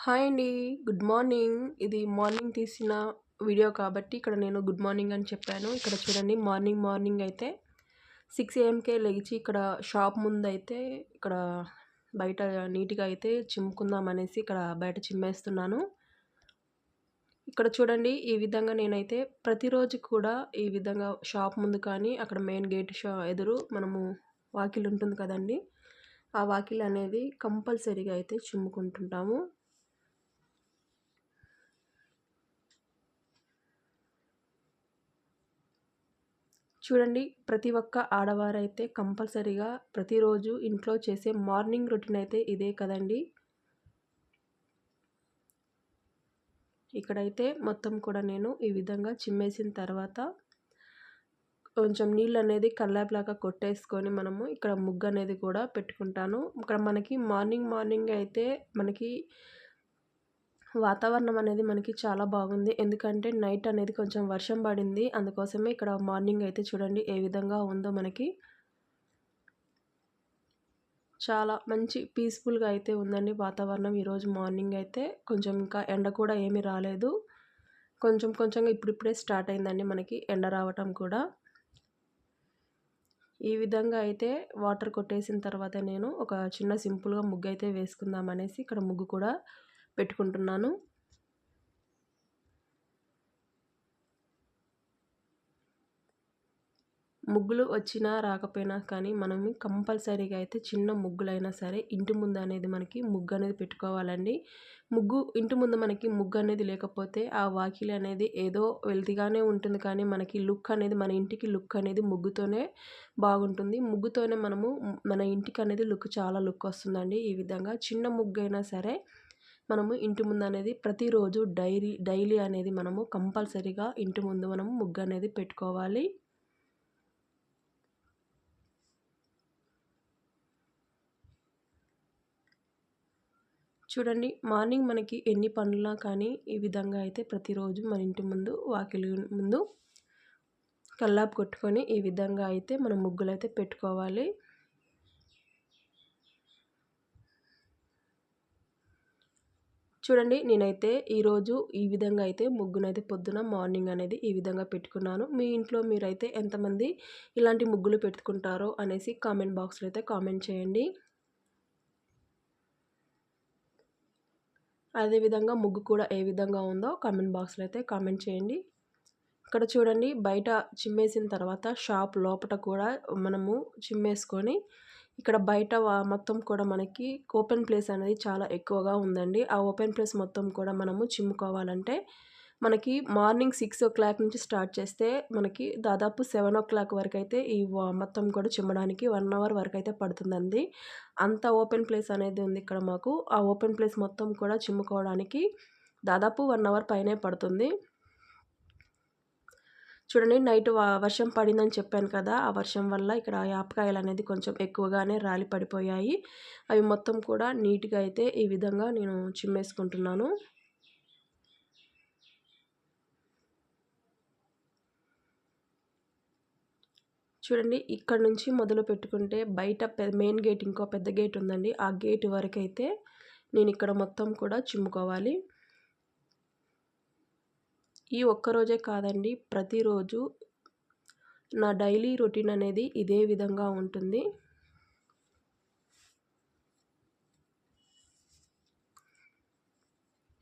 Hi అండి. Good morning. ఇది morning తీసిన వీడియో కాబట్టి ఇక్కడ నేను గుడ్ మార్నింగ్ అని చెప్పాను. ఇక్కడ చూడండి మార్నింగ్ మార్నింగ్ అయితే సిక్స్ ఏఎంకే లెగిచి ఇక్కడ షాప్ ముందైతే ఇక్కడ బయట నీట్‌గా అయితే చిమ్ముకుందాం అనేసి ఇక్కడ బయట చిమ్మేస్తున్నాను. ఇక్కడ చూడండి ఈ విధంగా నేనైతే ప్రతిరోజు కూడా ఈ విధంగా షాప్ ముందు కానీ, అక్కడ మెయిన్ గేట్ షా ఎదురు మనము వాకిల్ ఉంటుంది కదండీ! ఆ వాకిల్ అనేది కంపల్సరీగా అయితే చిమ్ముకుంటుంటాము. చూడండి ప్రతి ఒక్క ఆడవారైతే కంపల్సరీగా ప్రతిరోజు ఇంట్లో చేసే మార్నింగ్ రొటీన్ అయితే ఇదే కదండీ! ఇక్కడైతే మొత్తం కూడా నేను ఈ విధంగా చిమ్మేసిన తర్వాత కొంచెం నీళ్ళు అనేది కల్లాపులాగా కొట్టేసుకొని మనము ఇక్కడ ముగ్గు అనేది కూడా పెట్టుకుంటాను. ఇక్కడ మనకి మార్నింగ్ మార్నింగ్ అయితే మనకి వాతావరణం అనేది మనకి చాలా బాగుంది. ఎందుకంటే నైట్ అనేది కొంచెం వర్షం పడింది. అందుకోసమే ఇక్కడ మార్నింగ్ అయితే చూడండి ఏ విధంగా ఉందో మనకి. చాలా మంచి పీస్‌ఫుల్‌గా అయితే ఉందండి వాతావరణం ఈరోజు మార్నింగ్ అయితే. కొంచెం ఇంకా ఎండ కూడా ఏమీ రాలేదు. కొంచెం కొంచెంగా ఇప్పుడిప్పుడే స్టార్ట్ అయిందండి మనకి ఎండ రావటం కూడా. ఈ విధంగా అయితే వాటర్ కొట్టేసిన తర్వాత నేను ఒక చిన్న సింపుల్‌గా ముగ్గు అయితే వేసుకుందాం అనేసి ఇక్కడ ముగ్గు కూడా పెట్టుకుంటున్నాను. ముగ్గులు వచ్చినా రాకపోయినా కానీ మనం కంపల్సరీగా అయితే చిన్న ముగ్గులైనా సరే ఇంటి ముందు అనేది మనకి ముగ్గు అనేది పెట్టుకోవాలండి. ముగ్గు ఇంటి ముందు మనకి ముగ్గు అనేది లేకపోతే ఆ వాకిలి అనేది ఏదో వెల్తిగానే ఉంటుంది కానీ మనకి లుక్ అనేది మన ఇంటికి లుక్ అనేది ముగ్గుతోనే బాగుంటుంది. ముగ్గుతోనే మనము మన ఇంటికి అనేది లుక్ చాలా లుక్ వస్తుందండి. ఈ విధంగా చిన్న ముగ్గు అయినా సరే మనము ఇంటి ముందు అనేది ప్రతిరోజు డైరీ డైలీ అనేది మనము కంపల్సరీగా ఇంటి ముందు మనము ముగ్గు అనేది పెట్టుకోవాలి. చూడండి మార్నింగ్ మనకి ఎన్ని పనులా కానీ ఈ విధంగా అయితే ప్రతిరోజు మన ఇంటి ముందు వాకిలి ముందు కల్లాపు కొట్టుకొని ఈ విధంగా అయితే మనం ముగ్గులైతే పెట్టుకోవాలి. చూడండి నేనైతే ఈరోజు ఈ విధంగా అయితే ముగ్గునైతే పొద్దున మార్నింగ్ అనేది ఈ విధంగా పెట్టుకున్నాను. మీ ఇంట్లో మీరైతే ఎంతమంది ఇలాంటి ముగ్గులు పెట్టుకుంటారో అనేసి కామెంట్ బాక్స్‌లో అయితే కామెంట్ చేయండి. అదే విధంగా ముగ్గు కూడా ఏ విధంగా ఉందో కామెంట్ బాక్స్‌లో అయితే కామెంట్ చేయండి. ఇక్కడ చూడండి బయట చిమ్మేసిన తర్వాత షాప్ లోపట కూడా మనము చిమ్మేసుకొని ఇక్కడ బయట మొత్తం కూడా మనకి ఓపెన్ ప్లేస్ అనేది చాలా ఎక్కువగా ఉందండి. ఆ ఓపెన్ ప్లేస్ మొత్తం కూడా మనము చిమ్ముకోవాలంటే మనకి మార్నింగ్ 6:00 నుంచి స్టార్ట్ చేస్తే మనకి దాదాపు సెవెన్ ఓ క్లాక్ వరకు అయితే ఈ మొత్తం కూడా చిమ్మడానికి వన్ అవర్ వరకు అయితే పడుతుందండి. అంత ఓపెన్ ప్లేస్ అనేది ఉంది ఇక్కడ మాకు. ఆ ఓపెన్ ప్లేస్ మొత్తం కూడా చిమ్ముకోవడానికి దాదాపు వన్ అవర్ పైనే పడుతుంది. చూడండి నైట్ వర్షం పడిందని చెప్పాను కదా! ఆ వర్షం వల్ల ఇక్కడ యాపకాయలు అనేది కొంచెం ఎక్కువగానే రాలి పడిపోయాయి. అవి మొత్తం కూడా నీట్‌గా అయితే ఈ విధంగా నేను చిమ్మేసుకుంటున్నాను. చూడండి ఇక్కడ నుంచి మొదలు పెట్టుకుంటే బయట మెయిన్ గేట్ ఇంకో పెద్ద గేట్ ఉందండి. ఆ గేట్ వరకైతే నేను ఇక్కడ మొత్తం కూడా చిమ్ముకోవాలి. ఈ ఒక్కరోజే కాదండి ప్రతిరోజు నా డైలీ రొటీన్ అనేది ఇదే విధంగా ఉంటుంది.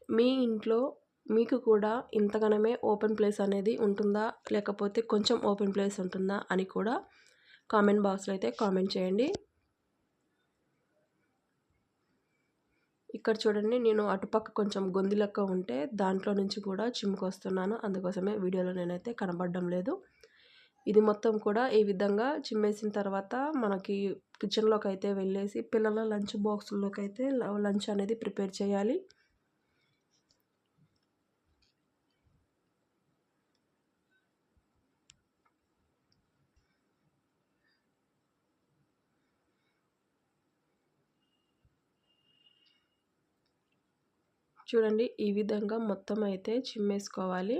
మీ ఇంట్లో మీకు కూడా ఇంతగనమే ఓపెన్ ప్లేస్ అనేది ఉంటుందా? లేకపోతే కొంచెం ఓపెన్ ప్లేస్ ఉంటుందా? అని కూడా కామెంట్ బాక్స్‌లో అయితే కామెంట్ చేయండి. ఇక్కడ చూడండి నేను అటుపక్క కొంచెం గొంతు లెక్క ఉంటే దాంట్లో నుంచి కూడా చిమ్ముకొస్తున్నాను. అందుకోసమే వీడియోలో నేనైతే కనబడడం లేదు. ఇది మొత్తం కూడా ఈ విధంగా చిమ్మేసిన తర్వాత మనకి కిచెన్లోకి అయితే వెళ్ళేసి పిల్లల లంచ్ బాక్సుల్లోకి అయితే లంచ్ అనేది ప్రిపేర్ చేయాలి. చూడండి ఈ విధంగా మొత్తం అయితే చిమ్మేసుకోవాలి.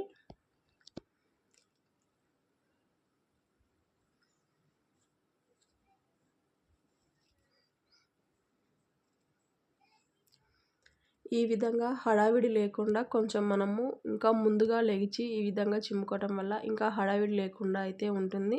ఈ విధంగా హడావిడి లేకుండా కొంచెం మనము ఇంకా ముందుగా లేచి ఈ విధంగా చిమ్ముకోవటం వల్ల ఇంకా హడావిడి లేకుండా అయితే ఉంటుంది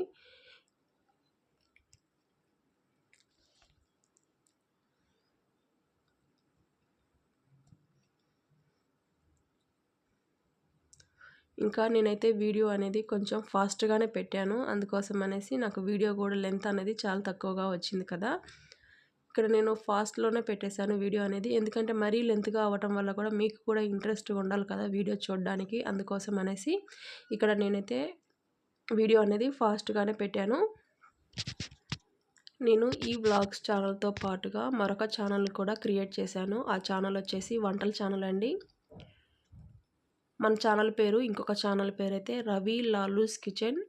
ఇంకా నేనైతే వీడియో అనేది కొంచెం ఫాస్ట్గానే పెట్టాను. అందుకోసం అనేసి నాకు వీడియో కూడా లెంత్ అనేది చాలా తక్కువగా వచ్చింది కదా. ఇక్కడ నేను ఫాస్ట్లోనే పెట్టేశాను వీడియో అనేది. ఎందుకంటే మరీ లెంత్గా అవ్వటం వల్ల కూడా మీకు కూడా ఇంట్రెస్ట్గా ఉండాలి కదా వీడియో చూడడానికి. అందుకోసం అనేసి ఇక్కడ నేనైతే వీడియో అనేది ఫాస్ట్గానే పెట్టాను. నేను ఈ వ్లాగ్స్ ఛానల్తో పాటుగా మరొక ఛానల్ కూడా క్రియేట్ చేశాను. ఆ ఛానల్ వచ్చేసి వంటల ఛానల్ అండి. మన ఛానల్ పేరు ఇంకొక ఛానల్ పేరు అయితే రవి లాలూస్ కిచెన్.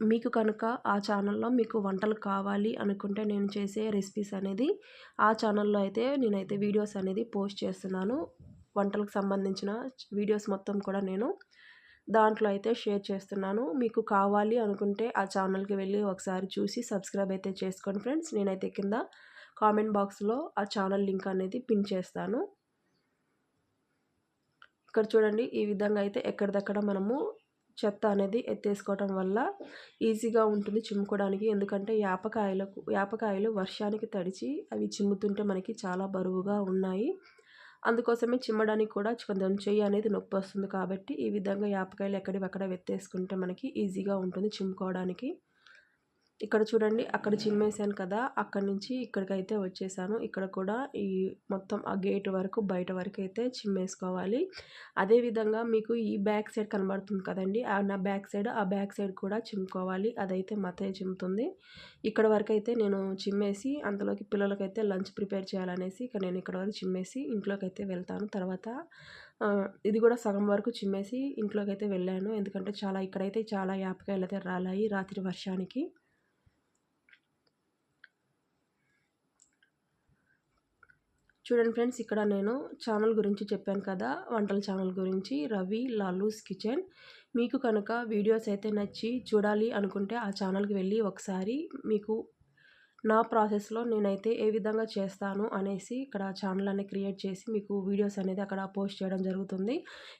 మీకు కనుక ఆ ఛానల్లో మీకు వంటలు కావాలి అనుకుంటే నేను చేసే రెసిపీస్ అనేది ఆ ఛానల్లో అయితే నేనైతే వీడియోస్ అనేది పోస్ట్ చేస్తున్నాను. వంటలకు సంబంధించిన వీడియోస్ మొత్తం కూడా నేను దాంట్లో అయితే షేర్ చేస్తున్నాను. మీకు కావాలి అనుకుంటే ఆ ఛానల్కి వెళ్ళి ఒకసారి చూసి సబ్స్క్రైబ్ అయితే చేసుకోండి ఫ్రెండ్స్. నేనైతే కింద కామెంట్ బాక్స్లో ఆ ఛానల్ లింక్ అనేది పిన్ చేస్తాను. ఇక్కడ చూడండి ఈ విధంగా అయితే ఎక్కడిదక్కడ మనము చెత్త అనేది ఎత్తేసుకోవటం వల్ల ఈజీగా ఉంటుంది చిమ్ముకోవడానికి. ఎందుకంటే యాపకాయలకు యాపకాయలు వర్షానికి తడిచి అవి చిమ్ముతుంటే మనకి చాలా బరువుగా ఉన్నాయి. అందుకోసమే చిమ్మడానికి కూడా కొంచెం చెయ్యి అనేది నొప్పి వస్తుంది కాబట్టి ఈ విధంగా యాపకాయలు ఎక్కడివక్కడ వెత్తేసుకుంటే మనకి ఈజీగా ఉంటుంది చిమ్ముకోవడానికి. ఇక్కడ చూడండి అక్కడ చిమ్మేశాను కదా అక్కడి నుంచి ఇక్కడికైతే వచ్చేసాను. ఇక్కడ కూడా ఈ మొత్తం ఆ గేట్ వరకు బయట వరకు అయితే చిమ్మేసుకోవాలి. అదేవిధంగా మీకు ఈ బ్యాక్ సైడ్ కనబడుతుంది కదండి నా బ్యాక్ సైడ్ ఆ బ్యాక్ సైడ్ కూడా చిమ్ముకోవాలి. అదైతే మతయ్య చిమ్ముతుంది. ఇక్కడ వరకు అయితే నేను చిమ్మేసి అంతలోకి పిల్లలకైతే లంచ్ ప్రిపేర్ చేయాలనేసి ఇక్కడ నేను ఇక్కడ వరకు చిమ్మేసి ఇంట్లోకి అయితే వెళ్తాను. తర్వాత ఇది కూడా సగం వరకు చిమ్మేసి ఇంట్లోకి అయితే వెళ్ళాను. ఎందుకంటే చాలా ఇక్కడైతే చాలా యాపకాయలు అయితే రాలాయి రాత్రి వర్షానికి. చూడండి ఫ్రెండ్స్ ఇక్కడ నేను ఛానల్ గురించి చెప్పాను కదా వంటల ఛానల్ గురించి రవి లాలూస్ కిచెన్. మీకు కనుక వీడియోస్ అయితే నచ్చి చూడాలి అనుకుంటే ఆ ఛానల్కి వెళ్ళి ఒకసారి మీకు నా ప్రాసెస్లో నేనైతే ఏ విధంగా చేస్తాను అనేసి ఇక్కడ ఛానల్ అనేది క్రియేట్ చేసి మీకు వీడియోస్ అనేది అక్కడ పోస్ట్ చేయడం జరుగుతుంది.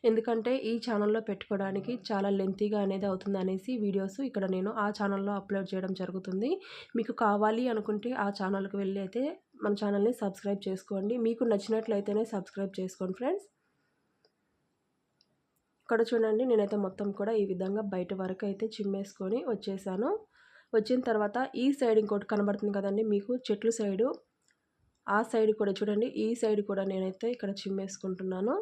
ఎందుకంటే ఈ ఛానల్లో పెట్టుకోవడానికి చాలా లెంతీగా అనేది అవుతుంది అనేసి వీడియోస్ ఇక్కడ నేను ఆ ఛానల్లో అప్లోడ్ చేయడం జరుగుతుంది. మీకు కావాలి అనుకుంటే ఆ ఛానల్కి వెళ్ళి అయితే మన ఛానల్ని సబ్స్క్రైబ్ చేసుకోండి. మీకు నచ్చినట్లయితేనే సబ్స్క్రైబ్ చేసుకోండి ఫ్రెండ్స్. ఇక్కడ చూడండి నేనైతే మొత్తం కూడా ఈ విధంగా బయట వరకు అయితే చిమ్మేసుకొని వచ్చేసాను. వచ్చిన తర్వాత ఈ సైడ్ ఇంకోటి కనబడుతుంది కదండి మీకు చెట్లు సైడు. ఆ సైడ్ కూడా చూడండి ఈ సైడ్ కూడా నేనైతే ఇక్కడ చిమ్మేసుకుంటున్నాను.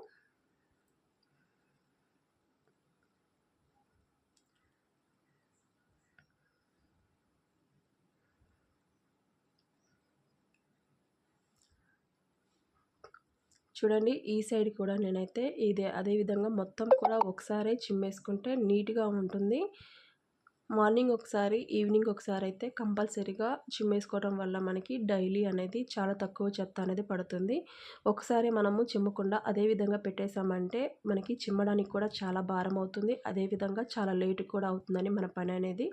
చూడండి ఈ సైడ్ కూడా నేనైతే ఇదే అదేవిధంగా మొత్తం కూడా ఒకసారి చిమ్మేసుకుంటే నీట్గా ఉంటుంది. మార్నింగ్ ఒకసారి ఈవినింగ్ ఒకసారి అయితే కంపల్సరీగా చిమ్మేసుకోవడం వల్ల మనకి డైలీ అనేది చాలా తక్కువ చెత్త అనేది పడుతుంది. ఒకసారి మనము చిమ్మకుండా అదే విధంగా పెట్టేసామంటే మనకి చిమ్మడానికి కూడా చాలా భారం అవుతుంది. అదేవిధంగా చాలా లేట్ కూడా అవుతుందని మన పని అనేది.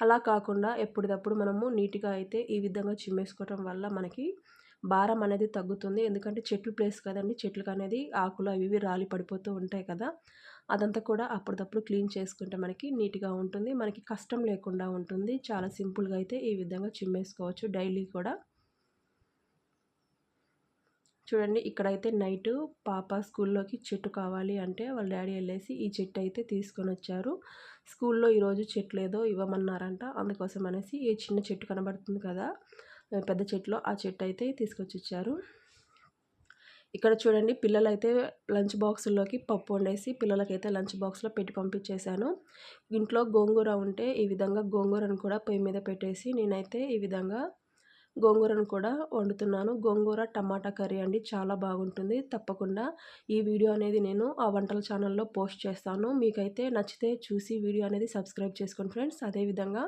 అలా కాకుండా ఎప్పటికప్పుడు మనము నీట్గా అయితే ఈ విధంగా చిమ్మేసుకోవడం వల్ల మనకి భారం అనేది తగ్గుతుంది. ఎందుకంటే చెట్లు ప్లేస్ కదండి. చెట్లకు అనేది ఆకులు అవి ఇవి రాలి పడిపోతూ ఉంటాయి కదా. అదంతా కూడా అప్పటికప్పుడు క్లీన్ చేసుకుంటే మనకి నీట్గా ఉంటుంది. మనకి కష్టం లేకుండా ఉంటుంది. చాలా సింపుల్గా అయితే ఈ విధంగా చిమ్మేసుకోవచ్చు డైలీ కూడా. చూడండి ఇక్కడైతే నైట్ పాప స్కూల్లోకి చెట్టు కావాలి అంటే వాళ్ళ డాడీ వెళ్ళేసి ఈ చెట్టు అయితే తీసుకొని వచ్చారు. స్కూల్లో ఈరోజు చెట్లు ఏదో ఇవ్వమన్నారంట. అందుకోసం అనేసి ఈ చిన్న చెట్టు కనబడుతుంది కదా. పెద్ద చెట్లు ఆ చెట్టు అయితే తీసుకొచ్చి ఇచ్చారు ఇక్కడ చూడండి పిల్లలైతే లంచ్ బాక్సుల్లోకి పప్పు వండేసి పిల్లలకైతే లంచ్ బాక్స్లో పెట్టి పంపించేశాను. ఇంట్లో గోంగూర ఉంటే ఈ విధంగా గోంగూరను కూడా పొయ్యి మీద పెట్టేసి నేనైతే ఈ విధంగా గోంగూరను కూడా వండుతున్నాను. గోంగూర టమాటా కర్రీ అండి చాలా బాగుంటుంది. తప్పకుండా ఈ వీడియో అనేది నేను ఆ వంటల ఛానల్లో పోస్ట్ చేస్తాను. మీకైతే నచ్చితే చూసి వీడియో అనేది సబ్స్క్రైబ్ చేసుకోండి ఫ్రెండ్స్. అదేవిధంగా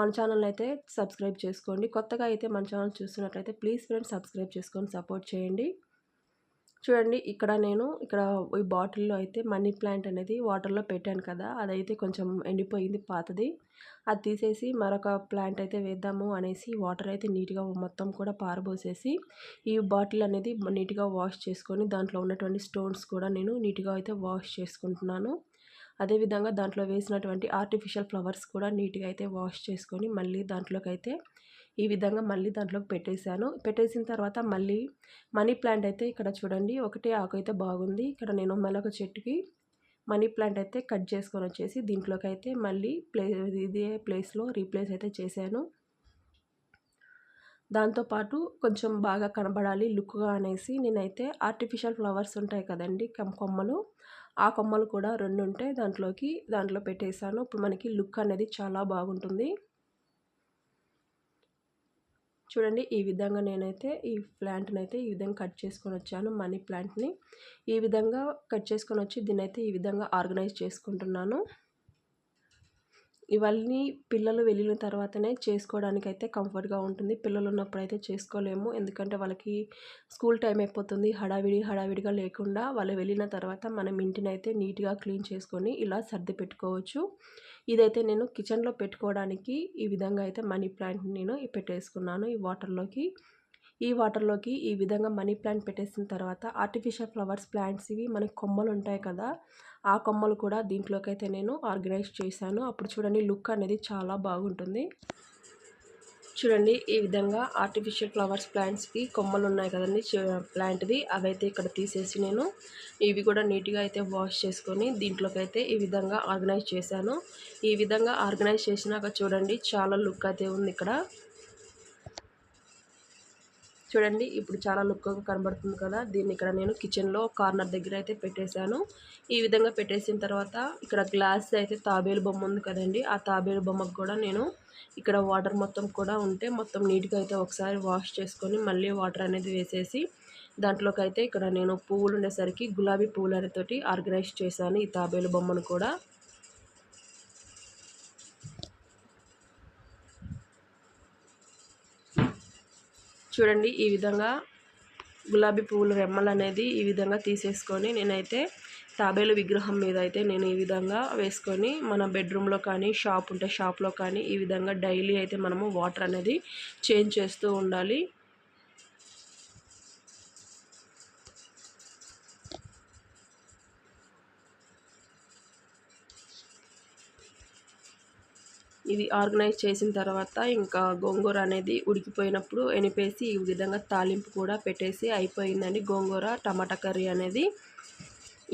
మన ఛానల్ అయితే సబ్స్క్రైబ్ చేసుకోండి. కొత్తగా అయితే మన ఛానల్ చూస్తున్నట్లయితే ప్లీజ్ ఫ్రెండ్స్ సబ్స్క్రైబ్ చేసుకొని సపోర్ట్ చేయండి. చూడండి ఇక్కడ నేను ఇక్కడ ఈ బాటిల్లో అయితే మనీ ప్లాంట్ అనేది వాటర్లో పెట్టాను కదా అదైతే కొంచెం ఎండిపోయింది పాతది. అది తీసేసి మరొక ప్లాంట్ అయితే వేద్దాము అనేసి వాటర్ అయితే నీట్గా మొత్తం కూడా పారబోసేసి ఈ బాటిల్ అనేది నీట్గా వాష్ చేసుకొని దాంట్లో ఉన్నటువంటి స్టోన్స్ కూడా నేను నీట్గా అయితే వాష్ చేసుకుంటున్నాను. అదేవిధంగా దాంట్లో వేసినటువంటి ఆర్టిఫిషియల్ ఫ్లవర్స్ కూడా నీట్గా అయితే వాష్ చేసుకొని మళ్ళీ దాంట్లోకి అయితే ఈ విధంగా మళ్ళీ దాంట్లోకి పెట్టేశాను. పెట్టేసిన తర్వాత మళ్ళీ మనీ ప్లాంట్ అయితే ఇక్కడ చూడండి ఒకటే ఆకు అయితే బాగుంది. ఇక్కడ నేను మళ్ళొక చెట్టుకి మనీ ప్లాంట్ అయితే కట్ చేసుకొని వచ్చేసి దీంట్లోకి అయితే మళ్ళీ ప్లే ఇదే ప్లేస్లో రీప్లేస్ అయితే చేశాను. దాంతోపాటు కొంచెం బాగా కనబడాలి లుక్గా అనేసి నేనైతే ఆర్టిఫిషియల్ ఫ్లవర్స్ ఉంటాయి కదండి కొమ్మలు. ఆ కొమ్మలు కూడా రెండు ఉంటాయి దాంట్లోకి దాంట్లో పెట్టేశాను. ఇప్పుడు మనకి లుక్ అనేది చాలా బాగుంటుంది. చూడండి ఈ విధంగా నేనైతే ఈ ప్లాంట్ని అయితే ఈ విధంగా కట్ చేసుకొని వచ్చాను మనీ ప్లాంట్ని. ఈ విధంగా కట్ చేసుకొని వచ్చి దీన్ని అయితే ఈ విధంగా ఆర్గనైజ్ చేసుకుంటున్నాను. ఇవన్నీ పిల్లలు వెళ్ళిన తర్వాతనే చేసుకోవడానికి అయితే కంఫర్ట్గా ఉంటుంది. పిల్లలు ఉన్నప్పుడు అయితే చేసుకోలేము. ఎందుకంటే వాళ్ళకి స్కూల్ టైం అయిపోతుంది. హడావిడి హడావిడిగా లేకుండా వాళ్ళు వెళ్ళిన తర్వాత మనం ఇంటిని అయితే నీట్గా క్లీన్ చేసుకొని ఇలా సర్ది పెట్టుకోవచ్చు. ఇదైతే నేను కిచెన్లో పెట్టుకోవడానికి ఈ విధంగా అయితే మనీ ప్లాంట్ నేను పెట్టేసుకున్నాను ఈ వాటర్లోకి. ఈ వాటర్లోకి ఈ విధంగా మనీ ప్లాంట్ పెట్టేసిన తర్వాత ఆర్టిఫిషియల్ ఫ్లవర్స్ ప్లాంట్స్ ఇవి మనకి కొమ్మలు ఉంటాయి కదా ఆ కొమ్మలు కూడా దీంట్లోకి అయితే నేను ఆర్గనైజ్ చేశాను. అప్పుడు చూడండి లుక్ అనేది చాలా బాగుంటుంది. చూడండి ఈ విధంగా ఆర్టిఫిషియల్ ఫ్లవర్స్ ప్లాంట్స్కి కొమ్మలు ఉన్నాయి కదండి ప్లాంట్ది. అవైతే ఇక్కడ తీసేసి నేను ఇవి కూడా నీట్గా అయితే వాష్ చేసుకొని దీంట్లోకి అయితే ఈ విధంగా ఆర్గనైజ్ చేశాను. ఈ విధంగా ఆర్గనైజ్ చేసినాక చూడండి చాలా లుక్ అయితే ఉంది ఇక్కడ. చూడండి ఇప్పుడు చాలా లుక్గా కనబడుతుంది కదా. దీన్ని ఇక్కడ నేను కిచెన్లో కార్నర్ దగ్గర అయితే పెట్టేశాను. ఈ విధంగా పెట్టేసిన తర్వాత ఇక్కడ గ్లాస్ అయితే తాబేలు బొమ్మ ఉంది కదండి ఆ తాబేలు బొమ్మకు కూడా నేను ఇక్కడ వాటర్ మొత్తం కూడా ఉంటే మొత్తం నీట్గా అయితే ఒకసారి వాష్ చేసుకొని మళ్ళీ వాటర్ అనేది వేసేసి దాంట్లోకి అయితే ఇక్కడ నేను పువ్వులు ఉండేసరికి గులాబీ పువ్వులతోటి ఆర్గనైజ్ చేశాను ఈ తాబేలు బొమ్మను కూడా. చూడండి ఈ విధంగా గులాబీ పువ్వుల రెమ్మలు అనేది ఈ విధంగా తీసేసుకొని నేనైతే తాబేలు విగ్రహం మీద అయితే నేను ఈ విధంగా వేసుకొని మన బెడ్రూమ్లో కానీ షాప్ ఉంటే షాప్లో కానీ ఈ విధంగా డైలీ అయితే మనము వాటర్ అనేది చేంజ్ చేస్తూ ఉండాలి. ఇది ఆర్గనైజ్ చేసిన తర్వాత ఇంకా గోంగూర అనేది ఉడికిపోయినప్పుడు ఎనిపేసి ఈ విధంగా తాలింపు కూడా పెట్టేసి అయిపోయిందండి గోంగూర టమాటా కర్రీ అనేది.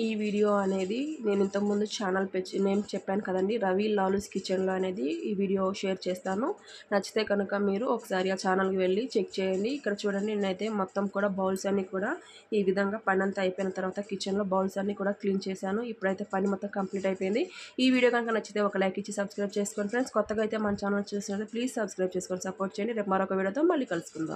ఈ వీడియో అనేది నేను ఇంతకుముందు ఛానల్ పెంచి నేను చెప్పాను కదండి రవి లాలూస్ కిచెన్లో అనేది ఈ వీడియో షేర్ చేస్తాను. నచ్చితే కనుక మీరు ఒకసారి ఆ ఛానల్కి వెళ్ళి చెక్ చేయండి. ఇక్కడ చూడండి నేనైతే మొత్తం కూడా బౌల్స్ అన్నీ కూడా ఈ విధంగా పని అంతా అయిపోయిన తర్వాత కిచెన్లో బౌల్స్ అన్నీ కూడా క్లీన్ చేశాను. ఇప్పుడైతే పని మొత్తం కంప్లీట్ అయిపోయింది. ఈ వీడియో కనుక నచ్చితే ఒక లైక్ ఇచ్చి సబ్స్క్రైబ్ చేసుకోండి ఫ్రెండ్స్ కొత్తగా అయితే మన ఛానల్ చూసినట్టు ప్లీజ్ సబ్స్క్రైబ్ చేసుకొని సపోర్ట్ చేయండి. రేపు మరొక వీడియోతో మళ్ళీ కలుసుకుందాం.